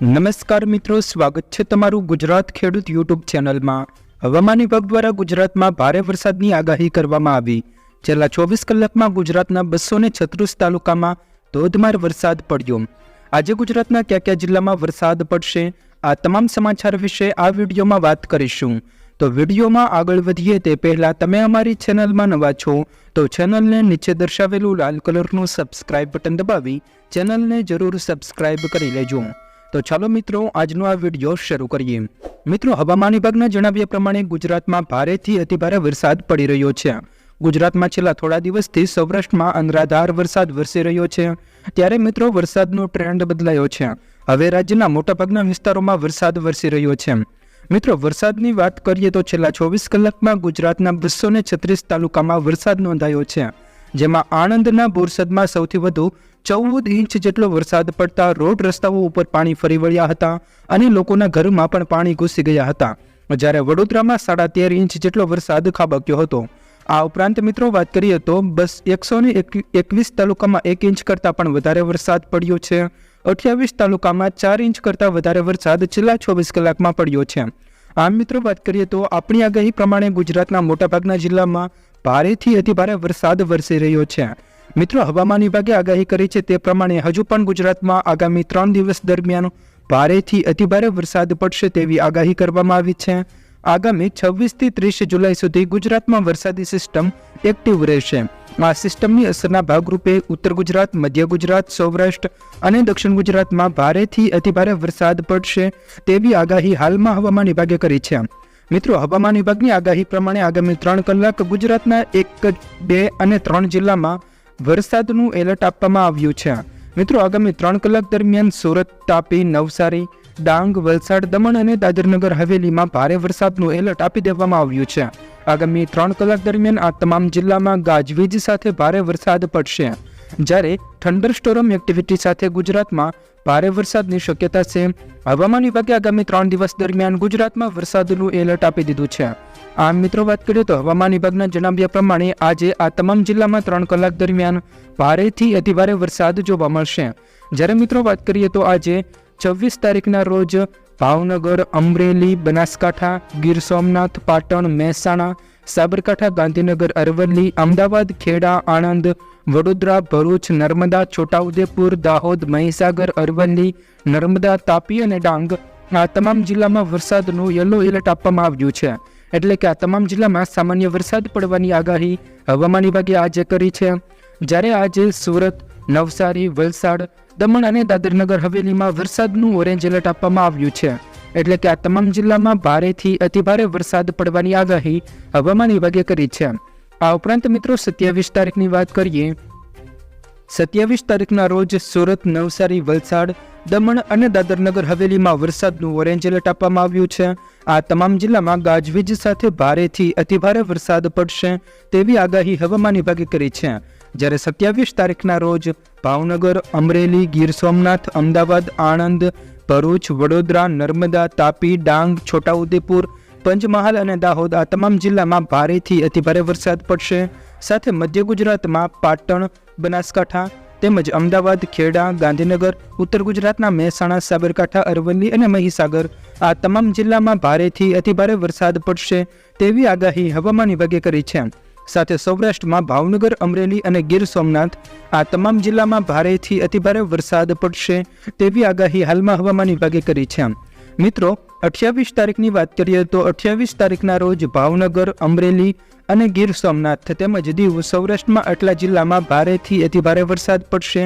નમસ્કાર મિત્રો, સ્વાગત છે તમારું ગુજરાત ખેડૂત યુટ્યુબ ચેનલમાં. હવામાન વિભાગ દ્વારા ગુજરાતમાં ભારે વરસાદની આગાહી કરવામાં આવી. છેલ્લા ચોવીસ કલાકમાં ગુજરાતના બસો ને છત્રીસ તાલુકામાં ધોધમાર વરસાદ પડ્યો. આજે ગુજરાતના કયા કયા જિલ્લામાં વરસાદ પડશે? આ તમામ સમાચાર વિશે આ વિડીયોમાં વાત કરીશું. તો વિડીયોમાં આગળ વધીએ તે પહેલાં તમે અમારી ચેનલમાં નવા છો, તો ચેનલને નીચે દર્શાવેલું લાલ કલરનું સબસ્ક્રાઇબ બટન દબાવી ચેનલને જરૂર સબસ્ક્રાઇબ કરી લેજો. તો ચાલો મિત્રો, આજનો આ વીડિયો શરૂ કરીએ. મિત્રો, હવામાન વિભાગના જણાવ્યા પ્રમાણે ગુજરાતમાં ભારેથી અતિભારે વરસાદ પડી રહ્યો છે. ગુજરાતમાં છેલ્લા થોડા દિવસથી સૌરાષ્ટ્રમાં અનરાધાર વરસાદ વરસી રહ્યો છે. ત્યારે મિત્રો, વરસાદનો ટ્રેન્ડ બદલાયો છે. હવે રાજ્યના મોટાભાગના વિસ્તારોમાં વરસાદ વરસી રહ્યો છે. મિત્રો, વરસાદની વાત કરીએ તો છેલ્લા ચોવીસ કલાકમાં ગુજરાતના બસો છત્રીસ તાલુકામાં વરસાદ નોંધાયો છે. જેમાં આણંદના બોરસદમાં સૌથી વધુ ચૌદ ઇંચ જેટલો વરસાદ પડતા રોડ રસ્તાઓ ઉપર પાણી ફરી વળ્યા હતા અને લોકોના ઘરમાં પણ પાણી ઘૂસી ગયા હતા. જ્યારે વડોદરામાં સાડા તેર ઇંચ જેટલો વરસાદ ખાબક્યો હતો. આ ઉપરાંત મિત્રો વાત કરીએ તો બસ એકસો ને એકવીસ તાલુકામાં એક ઇંચ કરતાં પણ વધારે વરસાદ પડ્યો છે. અઠ્યાવીસ તાલુકામાં ચાર ઇંચ કરતાં વધારે વરસાદ છેલ્લા ચોવીસ કલાકમાં પડ્યો છે. આમ મિત્રો વાત કરીએ તો આપણી આગાહી પ્રમાણે ગુજરાતના મોટાભાગના જિલ્લામાં ભારેથી અતિભારે વરસાદ વરસી રહ્યો છે. મિત્રો, હવામાન વિભાગે આગાહી કરી છે તે પ્રમાણે હજુ પણ ગુજરાતમાં આગામી ત્રણ દિવસ દરમિયાન ભારેથી અતિભારે વરસાદ પડશે તેવી આગાહી કરવામાં આવી છે. આગામી છવ્વીસથી ત્રીસ જુલાઈ સુધી ગુજરાતમાં વરસાદી સિસ્ટમ એક્ટિવ રહેશે. આ સિસ્ટમની અસરના ભાગરૂપે ઉત્તર ગુજરાત, મધ્ય ગુજરાત, સૌરાષ્ટ્ર અને દક્ષિણ ગુજરાતમાં ભારેથી અતિભારે વરસાદ પડશે તેવી આગાહી હાલમાં હવામાન વિભાગે કરી છે. મિત્રો, હવામાન વિભાગની આગાહી પ્રમાણે આગામી ત્રણ કલાક ગુજરાતના એક બે અને ત્રણ જિલ્લામાં વરસાદનું એલર્ટ આપવામાં આવ્યું છે. મિત્રો, આગામી ત્રણ કલાક દરમિયાન સુરત, તાપી, નવસારી, ડાંગ, વલસાડ, દમણ અને દાદરનગર હવેલીમાં ભારે વરસાદનું એલર્ટ આપી દેવામાં આવ્યું છે. આગામી ત્રણ કલાક દરમિયાન આ તમામ જિલ્લામાં ગાજવીજ સાથે ભારે વરસાદ પડશે. જ્યારે થંડરસ્ટોરમ એક્ટિવિટી સાથે ગુજરાતમાં ભારે વરસાદની શક્યતા છે, હવામાન વિભાગે આગામી ત્રણ દિવસ દરમિયાન ગુજરાતમાં વરસાદનું એલર્ટ આપી દીધું છે. આમ મિત્રો, વાત કરીએ તો હવામાન વિભાગના જણાવ્યા પ્રમાણે આજે આ તમામ જિલ્લામાં ત્રણ કલાક દરમિયાન ભારેથી અતિભારે વરસાદ જોવા મળશે. જ્યારે મિત્રો, વાત કરીએ તો આજે છવ્વીસ તારીખના રોજ ભાવનગર, અમરેલી, બનાસકાંઠા, ગીર સોમનાથ, પાટણ, મહેસાણા, સાબરકાંઠા, ગાંધીનગર, અરવલ્લી, અમદાવાદ, ખેડા, આણંદ વડોદરા, ભરૂચ, નર્મદા, છોટાઉદેપુર, દાહોદ, મહીસાગર, અરવલ્લી, નર્મદા, તાપી અને ડાંગ આ તમામ જિલ્લામાં વરસાદનું યલો એલર્ટ આપવામાં આવ્યું છે. એટલે કે આ તમામ જિલ્લામાં સામાન્ય વરસાદ પડવાની આગાહી હવામાન વિભાગે આજે કરી છે. જ્યારે આજે સુરત, નવસારી, વલસાડ, દમણ અને દાદરનગર હવેલીમાં વરસાદનું ઓરેન્જ એલર્ટ આપવામાં આવ્યું છે. એટલે કે આ તમામ જિલ્લામાં ભારેથી અતિભારે વરસાદ પડવાની આગાહી હવામાન વિભાગે કરી છે. આ ઉપરાંત મિત્રો સત્યાવીસ તારીખની વાત કરીએ, સત્યાવીસ તારીખના રોજ સુરત, નવસારી, વલસાડ, દમણ અને દાદરનગર હવેલીમાં વરસાદનું ઓરેન્જ એલર્ટ આપવામાં આવ્યું છે. આ તમામ જિલ્લામાં ગાજવીજ સાથે ભારેથી અતિભારે વરસાદ પડશે તેવી આગાહી હવામાન વિભાગે કરી છે. જ્યારે સત્યાવીસ તારીખના રોજ ભાવનગર, અમરેલી, ગીર સોમનાથ, અમદાવાદ, આણંદ, ભરૂચ, વડોદરા, નર્મદા, તાપી, ડાંગ, છોટાઉદેપુર પંચમહાલ અને દાહોદ આ તમામ જિલ્લામાં ભારેથી અતિભારે વરસાદ પડશે. સાથે મધ્ય ગુજરાતમાં પાટણ, બનાસકાંઠા તેમજ અમદાવાદ, ખેડા, ગાંધીનગર, ઉત્તર ગુજરાતના મહેસાણા, સાબરકાંઠા, અરવલ્લી અને મહીસાગર આ તમામ જિલ્લામાં ભારેથી અતિભારે વરસાદ પડશે તેવી આગાહી હવામાન વિભાગે કરી છે. સાથે સૌરાષ્ટ્રમાં ભાવનગર, અમરેલી અને ગીર સોમનાથ આ તમામ જિલ્લામાં ભારેથી અતિભારે વરસાદ પડશે તેવી આગાહી હાલમાં હવામાન વિભાગે કરી છે. મિત્રો, અઠ્યાવીસ તારીખની વાત કરીએ તો અઠ્યાવીસ તારીખના રોજ ભાવનગર, અમરેલી અને ગીર સોમનાથ તેમજ દીવ સૌરાષ્ટ્રમાં આટલા જિલ્લામાં ભારેથી અતિભારે વરસાદ પડશે.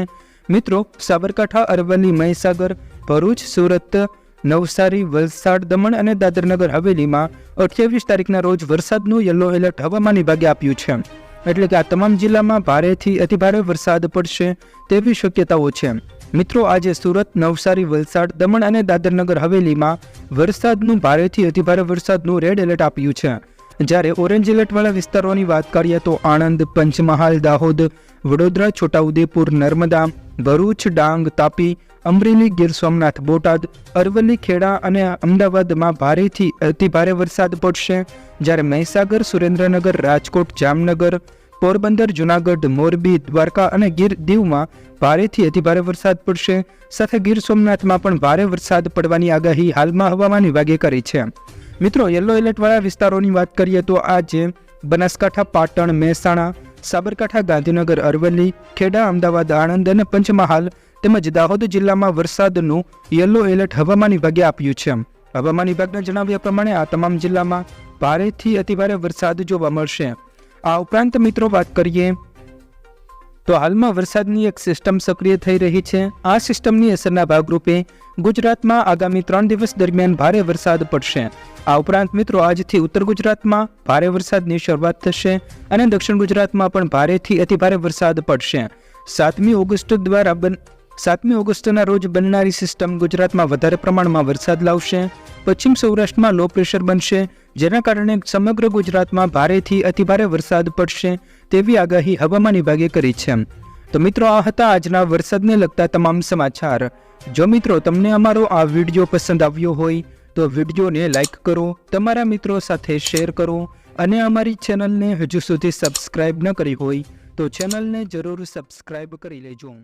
મિત્રો, સાબરકાંઠા, અરવલ્લી, મહીસાગર, ભરૂચ, સુરત, નવસારી, વલસાડ, દમણ અને દાદરનગર હવેલીમાં અઠ્યાવીસ તારીખના રોજ વરસાદનું યલો એલર્ટ હવામાન વિભાગે આપ્યું છે. એટલે કે આ તમામ જિલ્લામાં ભારેથી અતિભારે વરસાદ પડશે તેવી શક્યતાઓ છે. મિત્રો, આજે સુરત, નવસારી, વલસાડ, દમણ અને દાદરનગર હવેલીમાં વરસાદનું ભારેથી અતિભારે વરસાદનું રેડ એલર્ટ આપ્યું છે. જ્યારે ઓરેન્જ એલર્ટવાળા વિસ્તારોની વાત કરીએ તો આણંદ, પંચમહાલ, દાહોદ, વડોદરા, છોટાઉદેપુર, નર્મદા, ભરૂચ, ડાંગ, તાપી, અમરેલી, ગીર સોમનાથ, બોટાદ, અરવલ્લી, ખેડા અને અમદાવાદમાં ભારેથી અતિભારે વરસાદ પડશે. જ્યારે મહીસાગર, સુરેન્દ્રનગર, રાજકોટ, જામનગર પોરબંદર, જુનાગઢ, મોરબી, દ્વારકા અને ગીર દીવમાં ભારેથી અતિભારે વરસાદ પડશે. સાથે ગીર સોમનાથમાં પણ ભારે વરસાદ પડવાની આગાહી હાલમાં હવામાન વિભાગે કરી છે. મિત્રો, યલો એલર્ટવાળા વિસ્તારોની વાત કરીએ તો આજે બનાસકાંઠા, પાટણ, મહેસાણા, સાબરકાંઠા, ગાંધીનગર, અરવલ્લી, ખેડા, અમદાવાદ, આણંદ અને પંચમહાલ તેમજ દાહોદ જિલ્લામાં વરસાદનું યલો એલર્ટ હવામાન વિભાગે આપ્યું છે. હવામાન વિભાગના જણાવ્યા પ્રમાણે આ તમામ જિલ્લામાં ભારેથી અતિભારે વરસાદ જોવા મળશે. આ ઉપરાંત મિત્રો વાત કરીએ, તો હાલમાં વરસાદની એક સિસ્ટમ સક્રિય થઈ રહી છે. આ સિસ્ટમની અસરના ભાગરૂપે ગુજરાતમાં આગામી ત્રણ દિવસ દરમિયાન ભારે વરસાદ પડશે. આ ઉપરાંત મિત્રો આજથી ઉત્તર ગુજરાતમાં ભારે વરસાદની શરૂઆત થશે અને દક્ષિણ ગુજરાતમાં પણ ભારેથી અતિભારે વરસાદ પડશે. સાતમી ઓગસ્ટ દ્વારા સાતમી ઓગસ્ટના રોજ બનનારી સિસ્ટમ ગુજરાતમાં વધારે પ્રમાણમાં વરસાદ લાવશે. પશ્ચિમ સૌરાષ્ટ્રમાં લો પ્રેશર બનશે, જેના કારણે સમગ્ર ગુજરાતમાં ભારેથી અતિભારે વરસાદ પડશે તેવી આગાહી હવામાન વિભાગે કરી છે. તો મિત્રો, આ હતા આજના વરસાદને લગતા તમામ સમાચાર. જો મિત્રો, તમને અમારો આ વીડિયો પસંદ આવ્યો હોય, તો વિડીયોને લાઇક કરો, તમારા મિત્રો સાથે શેર કરો, અને અમારી ચેનલને હજુ સુધી સબસ્ક્રાઇબ ન કરી હોય, તો ચેનલને જરૂર સબસ્ક્રાઇબ કરી લેજો.